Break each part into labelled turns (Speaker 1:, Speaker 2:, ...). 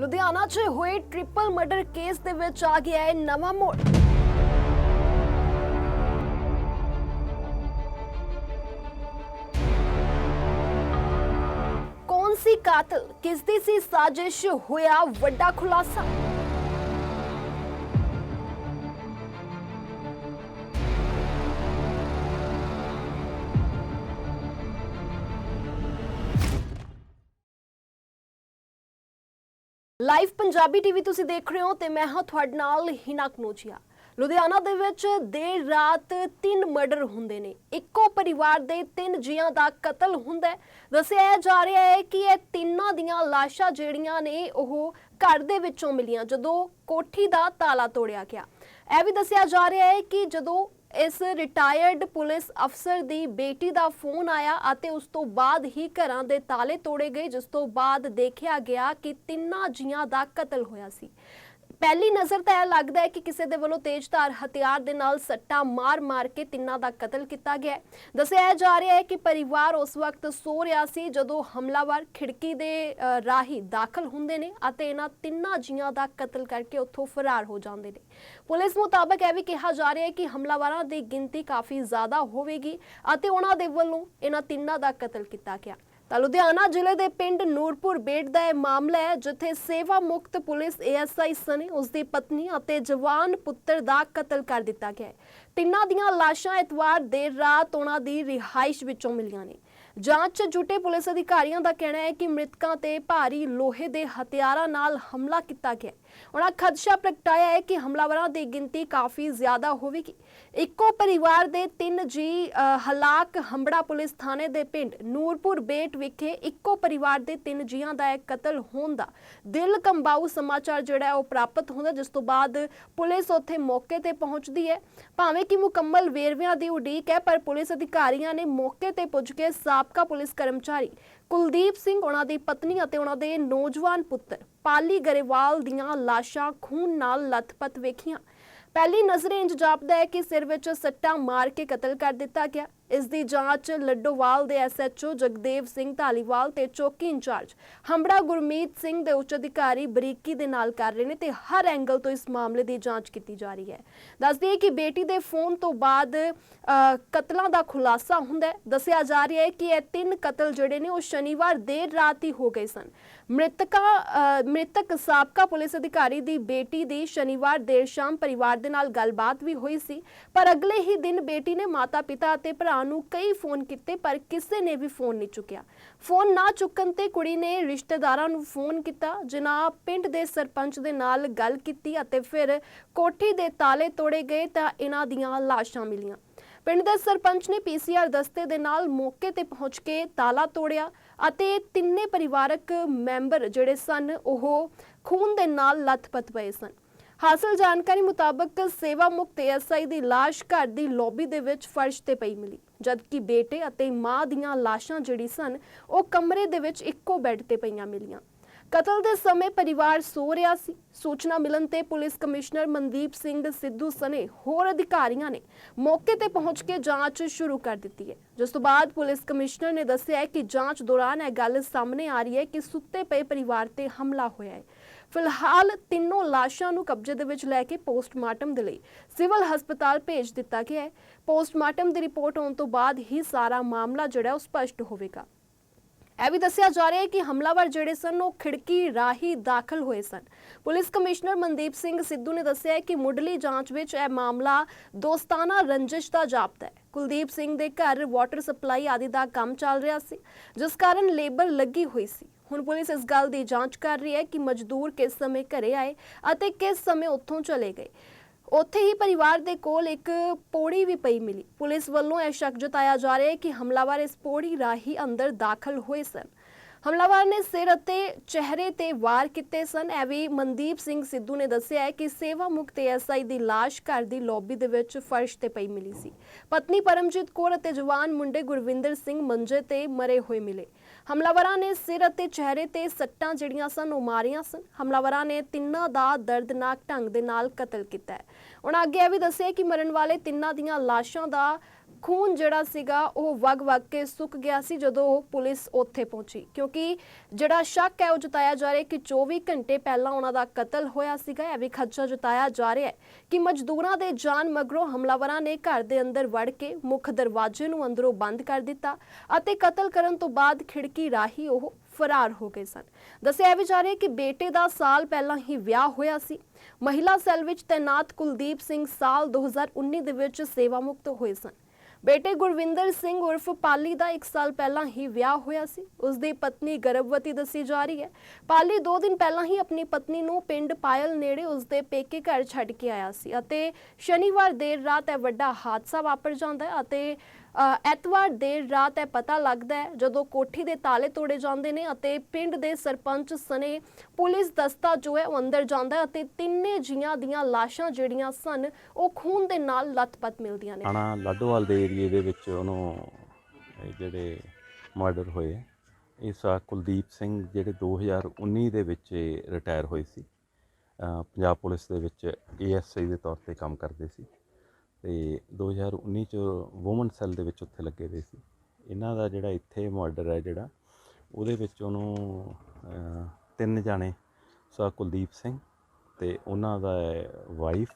Speaker 1: ਲੁਧਿਆਣਾ 'ਚ ਹੋਏ triple murder case ਦੇ ਵਿੱਚ ਆ ਗਿਆ ਹੈ ਨਵਾਂ ਮੋੜ ਕੌਣ ਸੀ ਕਾਤਲ ਕਿਸ ਦੀ ਸੀ ਸਾਜ਼ਿਸ਼ ਹੋਇਆ ਵੱਡਾ ਖੁਲਾਸਾ ਲਾਈਵ ਪੰਜਾਬੀ ਟੀਵੀ ਤੁਸੀਂ ਦੇਖ ਰਹੇ ਹੋ ਤੇ ਮੈਂ ਹਾਂ ਤੁਹਾਡੇ ਨਾਲ ਹਿਨਾ ਕਨੋਜੀਆ ਲੁਧਿਆਣਾ ਦੇ ਵਿੱਚ ਦੇਰ ਰਾਤ ਤਿੰਨ ਮਰਡਰ ਹੁੰਦੇ ਨੇ। ਇੱਕੋ ਪਰਿਵਾਰ ਦੇ ਤਿੰਨ ਜੀਆਂ ਦਾ ਕਤਲ ਹੁੰਦਾ ਦੱਸਿਆ ਜਾ ਰਿਹਾ ਹੈ ਕਿ ਇਹ ਤਿੰਨਾਂ ਦੀਆਂ ਲਾਸ਼ਾਂ ਜਿਹੜੀਆਂ ਨੇ ਉਹ ਘਰ ਦੇ ਵਿੱਚੋਂ ਮਿਲੀਆਂ ਜਦੋਂ ਕੋਠੀ ਦਾ ਤਾਲਾ ਤੋੜਿਆ ਗਿਆ। ਇਹ ਵੀ ਦੱਸਿਆ ਜਾ ਰਿਹਾ ਹੈ ਕਿ ਜਦੋਂ ਇਸ ਰਿਟਾਇਰਡ ਪੁਲਿਸ ਅਫਸਰ ਦੀ ਬੇਟੀ ਦਾ ਫੋਨ ਆਇਆ ਅਤੇ ਉਸ ਤੋਂ ਬਾਅਦ ਹੀ ਘਰਾਂ ਦੇ ਤਾਲੇ ਤੋੜੇ ਗਏ, ਜਿਸ ਤੋਂ ਬਾਅਦ ਦੇਖਿਆ ਗਿਆ ਕਿ ਤਿੰਨਾਂ ਜੀਆਂ ਦਾ ਕਤਲ ਹੋਇਆ ਸੀ। ਪਹਿਲੀ ਨਜ਼ਰ ਤਾਂ ਇਹ ਲੱਗਦਾ ਹੈ ਕਿ ਕਿਸੇ ਦੇ ਵੱਲੋਂ ਤੇਜ਼ਧਾਰ ਹਥਿਆਰ ਦੇ ਨਾਲ ਸੱਟਾ ਮਾਰ-ਮਾਰ ਕੇ ਤਿੰਨਾਂ ਦਾ ਕਤਲ ਕੀਤਾ ਗਿਆ ਹੈ। ਦੱਸਿਆ ਜਾ ਰਿਹਾ ਹੈ ਕਿ ਪਰਿਵਾਰ ਉਸ ਵਕਤ ਸੋ ਰਿਹਾ ਸੀ ਜਦੋਂ ਹਮਲਾਵਰ ਖਿੜਕੀ ਦੇ ਰਾਹੀਂ ਦਾਖਲ ਹੁੰਦੇ ਨੇ ਅਤੇ ਇਹਨਾਂ ਤਿੰਨਾਂ ਜੀਆਂ ਦਾ ਕਤਲ ਕਰਕੇ ਉੱਥੋਂ ਫਰਾਰ ਹੋ ਜਾਂਦੇ ਨੇ। ਪੁਲਿਸ ਮੁਤਾਬਕ ਇਹ ਵੀ ਕਿਹਾ ਜਾ ਰਿਹਾ ਹੈ ਕਿ ਹਮਲਾਵਰਾਂ ਦੀ ਗਿਣਤੀ ਕਾਫੀ ਜ਼ਿਆਦਾ ਹੋਵੇਗੀ ਅਤੇ ਉਹਨਾਂ ਦੇ ਵੱਲੋਂ ਇਹਨਾਂ ਤਿੰਨਾਂ ਦਾ ਕਤਲ ਕੀਤਾ ਗਿਆ। ਤਾਂ ਲੁਧਿਆਣਾ ਜ਼ਿਲ੍ਹੇ ਦੇ ਪਿੰਡ ਨੂਰਪੁਰ ਬੇਟ ਦਾ ਇਹ ਮਾਮਲਾ ਹੈ, ਜਿੱਥੇ ਸੇਵਾ ਮੁਕਤ ਪੁਲਿਸ ਏਐਸਆਈ ਸਨੇ ਉਸ ਦੀ ਪਤਨੀ ਅਤੇ ਜਵਾਨ ਪੁੱਤਰ ਦਾ ਕਤਲ ਕਰ ਦਿੱਤਾ ਗਿਆ ਹੈ। ਤਿੰਨਾਂ ਦੀਆਂ ਲਾਸ਼ਾਂ ਐਤਵਾਰ ਦੇਰ ਰਾਤ ਉਹਨਾਂ ਦੀ ਰਿਹਾਇਸ਼ ਵਿੱਚੋਂ ਮਿਲੀਆਂ ਨੇ। ਜਾਂਚ 'ਚ ਜੁਟੇ ਪੁਲਿਸ ਅਧਿਕਾਰੀਆਂ ਦਾ ਕਹਿਣਾ ਹੈ ਕਿ ਮ੍ਰਿਤਕਾਂ ਤੇ ਭਾਰੀ ਲੋਹੇ ਦੇ ਹਥਿਆਰਾਂ ਨਾਲ ਹਮਲਾ ਕੀਤਾ ਗਿਆ ਉਹਨਾਂ ਖਦਸ਼ਾ ਪ੍ਰਗਟਾਇਆ ਹੈ ਕਿ ਹਮਲਾਵਰਾਂ ਦੀ ਗਿਣਤੀ ਕਾਫੀ ਜ਼ਿਆਦਾ ਹੋਵੇਗੀ। ਇੱਕੋ ਪਰਿਵਾਰ ਦੇ ਤਿੰਨ ਜੀ ਹਲਾਕ ਹੰਬੜਾ ਪੁਲਿਸ ਥਾਣੇ ਦੇ ਪਿੰਡ ਨੂਰਪੁਰ ਬੇਟ ਵਿਖੇ ਇੱਕੋ ਪਰਿਵਾਰ ਦੇ ਤਿੰਨ ਜੀਆਂ ਦਾ ਇਹ ਕਤਲ ਹੋਣ ਦਾ ਦਿਲ ਕੰਬਾਊ ਸਮਾਚਾਰ ਜਿਹੜਾ ਉਹ ਪ੍ਰਾਪਤ ਹੁੰਦਾ, ਜਿਸ ਤੋਂ ਬਾਅਦ ਪੁਲਿਸ ਉੱਥੇ ਮੌਕੇ ਤੇ ਪਹੁੰਚਦੀ ਹੈ। ਭਾਵੇਂ ਕਿ ਮੁਕੰਮਲ ਵੇਰਵਿਆਂ ਦੀ ਉਡੀਕ ਹੈ, ਪਰ ਪੁਲਿਸ ਅਧਿਕਾਰੀਆਂ ਨੇ ਮੌਕੇ ਤੇ ਪੁੱਜ ਕੇ ਸਾਬਕਾ ਪੁਲਿਸ ਕਰਮਚਾਰੀ ਕੁਲਦੀਪ ਸਿੰਘ ਉਹਨਾਂ ਦੀ ਪਤਨੀ ਅਤੇ ਉਹਨਾਂ ਦੇ ਨੌਜਵਾਨ ਪੁੱਤਰ ਪਾਲੀ ਗਰੇਵਾਲ ਦੀਆਂ ਲਾਸ਼ਾਂ ਖੂਨ ਨਾਲ ਲੱਥਪੱਥ ਵੇਖੀਆਂ। ਪਹਿਲੀ ਨਜ਼ਰੇ ਇੰਜ ਜਾਪਦਾ ਹੈ ਕਿ ਸਿਰ ਵਿੱਚ ਸੱਟਾਂ ਮਾਰ ਕੇ ਕਤਲ ਕਰ ਦਿੱਤਾ ਗਿਆ। ਇਸ ਦੀ ਜਾਂਚ ਲੱਡੋਵਾਲ ਦੇ ਐਸਐਚਓ ਜਗਦੇਵ ਸਿੰਘ ਢਾਲੀਵਾਲ ਤੇ ਚੌਕੀ ਇੰਚਾਰਜ ਹੰਬੜਾ ਗੁਰਮੀਤ ਸਿੰਘ ਦੇ ਉੱਚ ਅਧਿਕਾਰੀ ਬਰੀਕੀ ਦੇ ਨਾਲ ਕਰ ਰਹੇ ਨੇ ਤੇ ਹਰ ਐਂਗਲ ਤੋਂ ਇਸ ਮਾਮਲੇ ਦੀ ਜਾਂਚ ਕੀਤੀ ਜਾ ਰਹੀ ਹੈ। ਦੱਸ ਕਿ ਬੇਟੀ ਦੇ ਫੋਨ ਤੋਂ ਬਾਅਦ ਕਤਲਾਂ ਦਾ ਖੁਲਾਸਾ ਹੁੰਦਾ ਦੱਸਿਆ ਜਾ ਰਿਹਾ ਹੈ ਕਿ ਇਹ ਤਿੰਨ ਕਤਲ ਜਿਹੜੇ ਨੇ ਉਹ ਸ਼ਨੀਵਾਰ ਦੇਰ ਰਾਤ ਹੀ ਹੋ ਗਏ ਸਨ। ਮ੍ਰਿਤਕਾ ਅ, ਮ੍ਰਿਤਕ ਸਾਬਕਾ ਪੁਲਿਸ ਅਧਿਕਾਰੀ ਦੀ ਬੇਟੀ ਦੀ ਸ਼ਨੀਵਾਰ ਦੇਰ ਸ਼ਾਮ ਪਰਿਵਾਰ ਦੇ ਨਾਲ ਗੱਲਬਾਤ ਵੀ ਹੋਈ ਸੀ। ਪਰ ਅਗਲੇ ਹੀ ਦਿਨ ਬੇਟੀ ਨੇ ਮਾਤਾ-ਪਿਤਾ ਅਤੇ ਭਰਾ ਨੂੰ ਕਈ ਫੋਨ ਕੀਤੇ, ਪਰ ਕਿਸੇ ਨੇ ਵੀ ਫੋਨ ਨਹੀਂ ਚੁੱਕਿਆ। ਫੋਨ ਨਾ ਚੁੱਕਣ ਤੇ ਕੁੜੀ ਨੇ ਰਿਸ਼ਤੇਦਾਰਾਂ ਨੂੰ ਫੋਨ ਕੀਤਾ। ਜਿਨ੍ਹਾਂ ਪਿੰਡ ਦੇ ਸਰਪੰਚ ਦੇ ਨਾਲ ਗੱਲ ਕੀਤੀ ਅਤੇ ਫਿਰ ਕੋਠੀ ਦੇ ਤਾਲੇ ਤੋੜੇ ਗਏ ਤਾਂ ਇਹਨਾਂ ਦੀਆਂ ਲਾਸ਼ਾਂ ਮਿਲੀਆਂ। ਪਿੰਡ ਦੇ ਸਰਪੰਚ ਨੇ ਪੀਸੀਆਰ ਦਸਤੇ ਦੇ ਨਾਲ ਮੌਕੇ ਤੇ ਪਹੁੰਚ ਕੇ ਤਾਲਾ ਤੋੜਿਆ ਅਤੇ ਤਿੰਨੇ ਪਰਿਵਾਰਕ ਮੈਂਬਰ ਜਿਹੜੇ ਸਨ, ਉਹ ਖੂਨ ਦੇ ਨਾਲ ਲੱਥਪੱਥ ਪਏ ਸਨ। ਹਾਸਲ ਜਾਣਕਾਰੀ ਮੁਤਾਬਕ ਸੇਵਾ ਮੁਕਤ ਐਸਆਈ ਦੀ ਲਾਸ਼ ਘਰ ਦੀ ਲੌਬੀ ਦੇ ਵਿੱਚ ਫਰਸ਼ ਤੇ ਪਈ ਮਿਲੀ। ਜਦਕਿ ਬੇਟੇ ਅਤੇ ਮਾਂ ਦੀਆਂ ਲਾਸ਼ਾਂ ਜਿਹੜੀ ਸਨ, ਉਹ ਕਮਰੇ ਦੇ ਵਿੱਚ ਇੱਕੋ ਬੈੱਡ ਤੇ ਪਈਆਂ ਮਿਲੀਆਂ। ਕਤਲ ਦੇ ਸਮੇਂ ਪਰਿਵਾਰ ਸੋ ਰਿਹਾ ਸੀ। ਸੂਚਨਾ ਮਿਲਣ ਤੇ ਪੁਲਿਸ ਕਮਿਸ਼ਨਰ ਮਨਦੀਪ ਸਿੰਘ ਸਿੱਧੂ ਸਨੇ ਹੋਰ ਅਧਿਕਾਰੀਆਂ ਨੇ ਮੌਕੇ ਤੇ ਪਹੁੰਚ ਕੇ ਜਾਂਚ ਸ਼ੁਰੂ ਕਰ ਦਿੱਤੀ ਹੈ। ਜਿਸ ਤੋਂ ਬਾਅਦ ਪੁਲਿਸ ਕਮਿਸ਼ਨਰ ਨੇ ਦੱਸਿਆ ਕਿ ਜਾਂਚ ਦੌਰਾਨ ਇਹ ਗੱਲ ਸਾਹਮਣੇ ਆ ਰਹੀ ਹੈ ਕਿ ਸੁੱਤੇ ਪਏ ਪਰਿਵਾਰ ਤੇ ਹਮਲਾ ਹੋਇਆ ਹੈ। ਫਿਲਹਾਲ ਤਿੰਨੋਂ ਲਾਸ਼ਾਂ ਨੂੰ ਕਬਜ਼ੇ ਦੇ ਵਿੱਚ ਲੈ ਕੇ ਪੋਸਟਮਾਰਟਮ ਦੇ ਲਈ ਸਿਵਲ ਹਸਪਤਾਲ ਭੇਜ ਦਿੱਤਾ ਗਿਆ ਹੈ। ਪੋਸਟਮਾਰਟਮ ਦੀ ਰਿਪੋਰਟ ਆਉਣ ਤੋਂ ਬਾਅਦ ਹੀ ਸਾਰਾ ਮਾਮਲਾ ਜਿਹੜਾ ਉਹ ਸਪਸ਼ਟ ਹੋਵੇਗਾ। ਇਹ ਵੀ ਦੱਸਿਆ ਜਾ ਰਿਹਾ ਹੈ ਕਿ ਹਮਲਾਵਰ ਜਿਹੜੇ ਸਨ, ਉਹ ਖਿੜਕੀ ਰਾਹੀਂ ਦਾਖਲ ਹੋਏ ਸਨ। ਪੁਲਿਸ ਕਮਿਸ਼ਨਰ ਮਨਦੀਪ ਸਿੰਘ ਸਿੱਧੂ ਨੇ ਦੱਸਿਆ ਹੈ ਕਿ ਮੁੱਢਲੀ ਜਾਂਚ ਵਿੱਚ ਇਹ ਮਾਮਲਾ ਦੋਸਤਾਨਾ ਰੰਜਿਸ਼ ਦਾ ਜਾਪਦਾ ਹੈ। ਕੁਲਦੀਪ ਸਿੰਘ ਦੇ ਘਰ ਵਾਟਰ ਸਪਲਾਈ ਆਦਿ ਦਾ ਕੰਮ ਚੱਲ ਰਿਹਾ ਸੀ, ਜਿਸ ਕਾਰਨ ਲੇਬਰ ਲੱਗੀ ਹੋਈ ਸੀ। ਹੁਣ ਪੁਲਿਸ ਇਸ ਗੱਲ ਦੀ ਜਾਂਚ ਕਰ ਰਹੀ ਹੈ ਕਿ ਮਜ਼ਦੂਰ ਕਿਸ ਸਮੇਂ ਘਰੇ ਆਏ ਅਤੇ ਕਿਸ ਸਮੇਂ ਉੱਥੋਂ ਚਲੇ ਗਏ। ਉੱਥੇ ਹੀ ਪਰਿਵਾਰ ਦੇ ਕੋਲ ਇੱਕ ਪੌੜੀ ਵੀ ਪਈ ਮਿਲੀ। ਪੁਲਿਸ ਵੱਲੋਂ ਇਹ ਸ਼ੱਕ ਜਤਾਇਆ ਜਾ ਰਿਹਾ ਹੈ ਕਿ ਹਮਲਾਵਰ ਇਸ ਪੌੜੀ ਰਾਹੀਂ ਅੰਦਰ ਦਾਖਲ ਹੋਏ ਸਨ। ਹਮਲਾਵਰ ਨੇ ਸਿਰ ਅਤੇ ਚਿਹਰੇ ਤੇ ਵਾਰ ਕੀਤੇ ਸਨ। ਐਵੇਂ ਮਨਦੀਪ ਸਿੰਘ ਸਿੱਧੂ ਨੇ ਦੱਸਿਆ ਹੈ ਕਿ ਸੇਵਾ ਮੁਕਤ ਐਸਆਈ ਦੀ ਲਾਸ਼ ਘਰ ਦੀ ਲੌਬੀ ਦੇ ਵਿੱਚ ਫਰਸ਼ ਤੇ ਪਈ ਮਿਲੀ ਸੀ। ਪਤਨੀ ਪਰਮਜੀਤ ਕੌਰ ਅਤੇ ਜਵਾਨ ਮੁੰਡੇ ਗੁਰਵਿੰਦਰ ਸਿੰਘ ਮੰਜੇ ਤੇ ਮਰੇ ਹੋਏ ਮਿਲੇ। ਹਮਲਾਵਰਾਂ ਨੇ ਸਿਰ ਅਤੇ ਚਿਹਰੇ ਤੇ ਸੱਟਾਂ ਜਿਹੜੀਆਂ ਸਨ, ਉਹ ਮਾਰੀਆਂ ਸਨ। ਹਮਲਾਵਰਾਂ ਨੇ ਤਿੰਨਾਂ ਦਾ ਦਰਦਨਾਕ ਢੰਗ ਦੇ ਨਾਲ ਕਤਲ ਕੀਤਾ ਹੈ। ਉਹਨਾਂ ਅੱਗੇ ਇਹ ਵੀ ਦੱਸਿਆ ਕਿ ਮਰਨ ਵਾਲੇ ਤਿੰਨਾਂ ਦੀਆਂ ਲਾਸ਼ਾਂ ਦਾ ਖੂਨ ਜਿਹੜਾ ਸੀਗਾ ਉਹ ਵਗ-ਵਗ ਕੇ ਸੁੱਕ ਗਿਆ ਸੀ ਜਦੋਂ ਉਹ ਪੁਲਿਸ ਉੱਥੇ ਪਹੁੰਚੀ। ਕਿਉਂਕਿ ਜਿਹੜਾ ਸ਼ੱਕ ਹੈ ਉਹ ਜਤਾਇਆ ਜਾ ਰਿਹਾ ਕਿ 24 ਘੰਟੇ ਪਹਿਲਾਂ ਉਹਨਾਂ ਦਾ ਕਤਲ ਹੋਇਆ ਸੀਗਾ। ਇਹ ਵੀ ਖਦਸ਼ਾ ਜਤਾਇਆ ਜਾ ਰਿਹਾ ਹੈ ਕਿ ਮਜ਼ਦੂਰਾਂ ਦੇ ਜਾਨ ਮਗਰੋਂ ਹਮਲਾਵਰਾਂ ਨੇ ਘਰ ਦੇ ਅੰਦਰ ਵੜ ਕੇ ਮੁੱਖ ਦਰਵਾਜ਼ੇ ਨੂੰ ਅੰਦਰੋਂ ਬੰਦ ਕਰ ਦਿੱਤਾ ਅਤੇ ਕਤਲ ਕਰਨ ਤੋਂ ਬਾਅਦ ਖਿੜਕੀ ਰਾਹੀਂ ਉਹ ਫਰਾਰ ਹੋ ਗਏ ਸਨ। ਦੱਸਿਆ ਵੀ ਜਾ ਰਿਹਾ ਕਿ ਬੇਟੇ ਦਾ ਸਾਲ ਪਹਿਲਾਂ ਹੀ ਵਿਆਹ ਹੋਇਆ ਸੀ। ਮਹਿਲਾ ਸੈੱਲ ਵਿੱਚ ਤੈਨਾਤ ਕੁਲਦੀਪ ਸਿੰਘ ਸਾਲ 2019 ਦੇ ਵਿੱਚ ਸੇਵਾ ਮੁਕਤ ਹੋਏ ਸਨ। ਬੇਟੇ ਗੁਰਵਿੰਦਰ ਸਿੰਘ ਉਰਫ ਪਾਲੀ ਦਾ 1 ਸਾਲ ਪਹਿਲਾਂ ਹੀ ਵਿਆਹ ਹੋਇਆ ਸੀ। ਉਸ ਦੀ ਪਤਨੀ ਗਰਭਵਤੀ ਦੱਸੀ ਜਾ ਰਹੀ ਹੈ। ਪਾਲੀ 2 ਦਿਨ ਪਹਿਲਾਂ ਹੀ ਆਪਣੀ ਪਤਨੀ ਨੂੰ ਪਿੰਡ ਪਾਇਲ ਨੇੜੇ ਉਸ ਦੇ ਪੇਕੇ ਘਰ ਛੱਡ ਕੇ ਆਇਆ ਸੀ ਅਤੇ ਸ਼ਨੀਵਾਰ ਦੇਰ ਰਾਤ ਇਹ ਵੱਡਾ ਹਾਦਸਾ ਵਾਪਰ ਜਾਂਦਾ ਹੈ ਅਤੇ ਐਤਵਾਰ ਦੇਰ ਰਾਤ ਇਹ ਪਤਾ ਲੱਗਦਾ ਹੈ ਜਦੋਂ ਕੋਠੀ ਦੇ ਤਾਲੇ ਤੋੜੇ ਜਾਂਦੇ ਨੇ ਅਤੇ ਪਿੰਡ ਦੇ ਸਰਪੰਚ ਸਨੇ ਪੁਲਿਸ ਦਸਤਾ ਜੋ ਹੈ ਉਹ ਅੰਦਰ ਜਾਂਦਾ ਹੈ ਅਤੇ ਤਿੰਨੇ ਜੀਆਂ ਦੀਆਂ ਲਾਸ਼ਾਂ ਜਿਹੜੀਆਂ ਸਨ, ਉਹ ਖੂਨ ਦੇ ਨਾਲ ਲੱਥਪੱਥ ਮਿਲਦੀਆਂ ਨੇ।
Speaker 2: ਥਾਣਾ ਲਾਡੋਵਾਲ ਦੇ ਏਰੀਏ ਦੇ ਵਿੱਚ ਉਹਨੂੰ ਇਹ ਜਿਹੜੇ ਮਰਡਰ ਹੋਏ ਇਸ ਆ ਕੁਲਦੀਪ ਸਿੰਘ ਜਿਹੜੇ 2019 ਦੇ ਵਿੱਚ ਰਿਟਾਇਰ ਹੋਏ ਸੀ। ਪੰਜਾਬ ਪੁਲਿਸ ਦੇ ਵਿੱਚ ਏਐਸਆਈ ਦੇ ਤੌਰ ਤੇ ਕੰਮ ਕਰਦੇ ਸੀ। ਤੇ 2019 ਚ ਔਮਨ ਸੈੱਲ ਦੇ ਵਿੱਚ ਉੱਥੇ ਲੱਗੇ ਹੋਏ ਸੀ। ਇਹਨਾਂ ਦਾ ਜਿਹੜਾ ਇੱਥੇ ਮਰਡਰ ਹੈ ਜਿਹੜਾ ਉਹਦੇ ਵਿੱਚ ਉਹਨੂੰ ਤਿੰਨ ਜਾਣੇ ਸਾ ਕੁਲਦੀਪ ਸਿੰਘ ਤੇ ਉਹਨਾਂ ਦਾ ਵਾਈਫ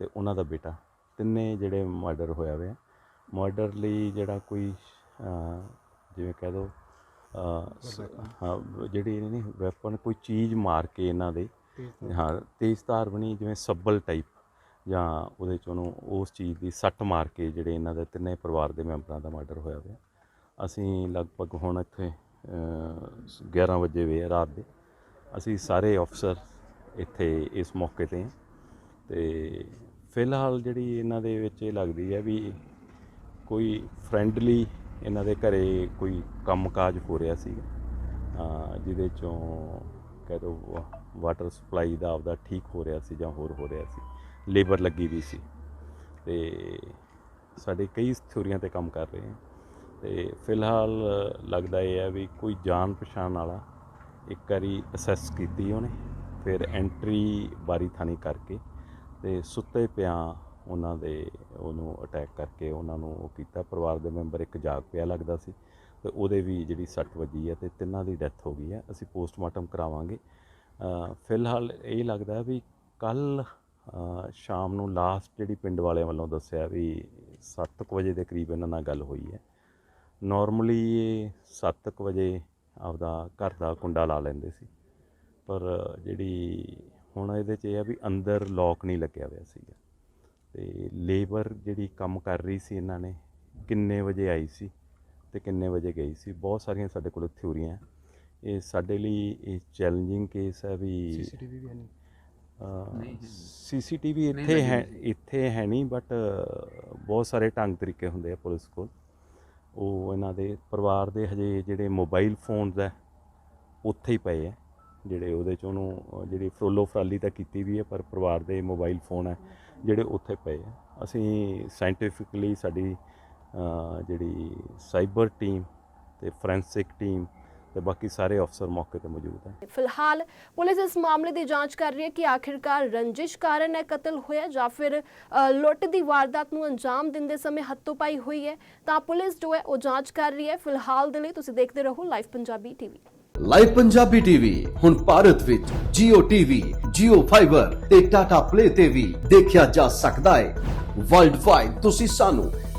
Speaker 2: ਤੇ ਉਹਨਾਂ ਦਾ ਬੇਟਾ। ਤਿੰਨੇ ਜਿਹੜੇ ਮਰਡਰ ਹੋਇਆ ਹੋਇਆ ਮਰਡਰ ਲਈ ਜਿਹੜਾ ਕੋਈ ਜਿਵੇਂ ਕਹਿ ਦੋ ਹਾਂ ਜਿਹੜੀ ਨਹੀਂ ਵੈਪਨ ਕੋਈ ਚੀਜ਼ ਮਾਰ ਕੇ ਇਹਨਾਂ ਦੇ ਹਾਂ ਤੇਜ਼ ਧਾਰ ਬਣੀ ਜਿਵੇਂ ਸੱਬਲ ਟਾਈਪ ਜਾਂ ਉਹਦੇ ਚ ਉਹਨੂੰ ਉਸ ਚੀਜ਼ ਦੀ ਸੱਟ ਮਾਰ ਕੇ ਜਿਹੜੇ ਇਹਨਾਂ ਦੇ ਤਿੰਨੇ ਪਰਿਵਾਰ ਦੇ ਮੈਂਬਰਾਂ ਦਾ ਮਰਡਰ ਹੋਇਆ ਹੋਇਆ ਅਸੀਂ ਲਗਭਗ ਹੁਣ ਇੱਥੇ ਅਹ, 11 ਵਜੇ ਵੇ ਰਾਤ ਦੇ। ਅਸੀਂ ਸਾਰੇ ਅਫਸਰ ਇੱਥੇ ਇਸ ਮੌਕੇ ਤੇ ਹਾਂ। ਤੇ ਫਿਲਹਾਲ ਜਿਹੜੀ ਇਹਨਾਂ ਦੇ ਵਿੱਚ ਇਹ ਲੱਗਦੀ ਹੈ ਵੀ ਕੋਈ ਫਰੈਂਡਲੀ ਇਹਨਾਂ ਦੇ ਘਰੇ ਕੋਈ ਕੰਮਕਾਜ ਹੋ ਰਿਹਾ ਸੀ ਜਿਹਦੇ ਚੋਂ ਕਹਿ ਦੋ ਵਾਟਰ ਸਪਲਾਈ ਦਾ ਆਪਦਾ ਠੀਕ ਹੋ ਰਿਹਾ ਸੀ ਜਾਂ ਹੋਰ ਹੋ ਰਿਹਾ ਸੀ। ਲੇਬਰ ਲੱਗੀ ਵੀ ਸੀ। ਤੇ ਸਾਡੇ ਕਈ ਥਿਉਰੀਆਂ ਤੇ ਕੰਮ ਕਰ ਰਹੇ ਹਾਂ ਤੇ ਫਿਲਹਾਲ ਲੱਗਦਾ ਇਹ ਹੈ ਵੀ ਕੋਈ ਜਾਣ ਪਛਾਣ ਵਾਲਾ ਇੱਕ ਵਾਰੀ ਅਸੈਸ ਕੀਤੀ ਉਹਨੇ, ਫਿਰ ਐਂਟਰੀ ਬਾਰੀ ਥਾਣੀ ਕਰਕੇ ਤੇ ਸੁੱਤੇ ਪਿਆ ਉਹਨਾਂ ਦੇ ਉਹਨੂੰ ਅਟੈਕ ਕਰਕੇ ਉਹਨਾਂ ਨੂੰ ਉਹ ਕੀਤਾ। ਪਰਿਵਾਰ ਦੇ ਮੈਂਬਰ ਇੱਕ ਜਾਗ ਪਿਆ ਲੱਗਦਾ ਸੀ ਤੇ ਉਹਦੇ ਵੀ ਜਿਹੜੀ ਸੱਟ ਵੱਜੀ ਹੈ ਤੇ ਤਿੰਨਾਂ ਦੀ ਡੈਥ ਹੋ ਗਈ ਹੈ ਅਸੀਂ ਪੋਸਟਮਾਰਟਮ ਕਰਾਵਾਂਗੇ। ਫਿਲਹਾਲ ਇਹ ਲੱਗਦਾ ਵੀ ਕੱਲ ਸ਼ਾਮ ਨੂੰ ਲਾਸਟ ਜਿਹੜੀ ਪਿੰਡ ਵਾਲਿਆਂ ਵੱਲੋਂ ਦੱਸਿਆ ਵੀ 7:00 ਵਜੇ ਦੇ ਕਰੀਬ ਇਹਨਾਂ ਨਾਲ ਗੱਲ ਹੋਈ ਹੈ। ਨਾਰਮਲੀ ਇਹ 7:00 ਵਜੇ ਆਪਦਾ ਘਰ ਦਾ ਕੁੰਡਾ ਲਾ ਲੈਂਦੇ ਸੀ। ਪਰ ਜਿਹੜੀ ਹੁਣ ਇਹਦੇ 'ਚ ਇਹ ਆ ਵੀ ਅੰਦਰ ਲੋਕ ਨਹੀਂ ਲੱਗਿਆ ਹੋਇਆ ਸੀਗਾ। ਤੇ ਲੇਬਰ ਜਿਹੜੀ ਕੰਮ ਕਰ ਰਹੀ ਸੀ ਇਹਨਾਂ ਨੇ, ਕਿੰਨੇ ਵਜੇ ਆਈ ਸੀ ਤੇ ਕਿੰਨੇ ਵਜੇ ਗਈ ਸੀ, ਬਹੁਤ ਸਾਰੀਆਂ ਸਾਡੇ ਕੋਲ ਥਿਉਰੀਆਂ ਇਹ ਸਾਡੇ ਲਈ ਇਹ ਚੈਲੰਜਿੰਗ ਕੇਸ ਹੈ ਵੀ
Speaker 3: ਸੀਸੀਟੀਵੀ ਵੀ ਹੈ ਨਹੀਂ
Speaker 2: ਸੀਸੀਟੀਵੀ ਇੱਥੇ ਹੈ ਇੱਥੇ ਹੈ ਨਹੀਂ ਬਟ ਬਹੁਤ ਸਾਰੇ ਢੰਗ ਤਰੀਕੇ ਹੁੰਦੇ ਆ ਪੁਲਿਸ ਕੋਲ। ਉਹ ਇਹਨਾਂ ਦੇ ਪਰਿਵਾਰ ਦੇ ਹਜੇ ਜਿਹੜੇ ਮੋਬਾਈਲ ਫੋਨਸ ਹੈ ਉੱਥੇ ਹੀ ਪਏ ਆ ਜਿਹੜੇ ਉਹਦੇ ਚ ਉਹਨੂੰ ਜਿਹੜੀ ਫਰੋਲੋ ਫਰਾਲੀ ਤਾਂ ਕੀਤੀ ਵੀ ਹੈ ਪਰ ਪਰਿਵਾਰ ਦੇ ਮੋਬਾਈਲ ਫੋਨ ਹੈ ਜਿਹੜੇ ਉੱਥੇ ਪਏ ਆ। ਅਸੀਂ ਸਾਇੰਟੀਫਿਕਲੀ ਸਾਡੀ ਜਿਹੜੀ ਸਾਈਬਰ ਟੀਮ ਤੇ ਫੋਰੈਂਸਿਕ ਟੀਮ ਤੇ ਬਾਕੀ ਸਾਰੇ ਅਫਸਰ ਮੌਕੇ ਤੇ ਮੌਜੂਦ ਹੈ
Speaker 1: ਫਿਲਹਾਲ ਪੁਲਿਸ ਇਸ ਮਾਮਲੇ ਦੀ ਜਾਂਚ ਕਰ ਰਹੀ ਹੈ ਕਿ ਆਖਿਰਕਾਰ ਰੰਜਿਸ਼ ਕਾਰਨ ਇਹ ਕਤਲ ਹੋਇਆ ਜਾਂ ਫਿਰ ਲੁੱਟ ਦੀ ਵਾਰਦਾਤ ਨੂੰ ਅੰਜਾਮ ਦਿੰਦੇ ਸਮੇਂ ਹੱਥੋਂ ਪਾਈ ਹੋਈ ਹੈ। ਤਾਂ ਪੁਲਿਸ ਜੋ ਹੈ ਉਹ ਜਾਂਚ ਕਰ ਰਹੀ ਹੈ। ਫਿਲਹਾਲ ਦੇ ਲਈ ਤੁਸੀਂ ਦੇਖਦੇ ਰਹੋ live Punjabi TV.
Speaker 4: Live Punjabi TV ਹੁਣ ਭਾਰਤ ਵਿੱਚ Jio TV, Jio Fiber ਤੇ Tata Play ਤੇ ਵੀ ਦੇਖਿਆ ਜਾ ਸਕਦਾ ਹੈ। ਵਰਲਡ ਵਾਈਡ ਤੁਸੀਂ ਸਾਨੂੰ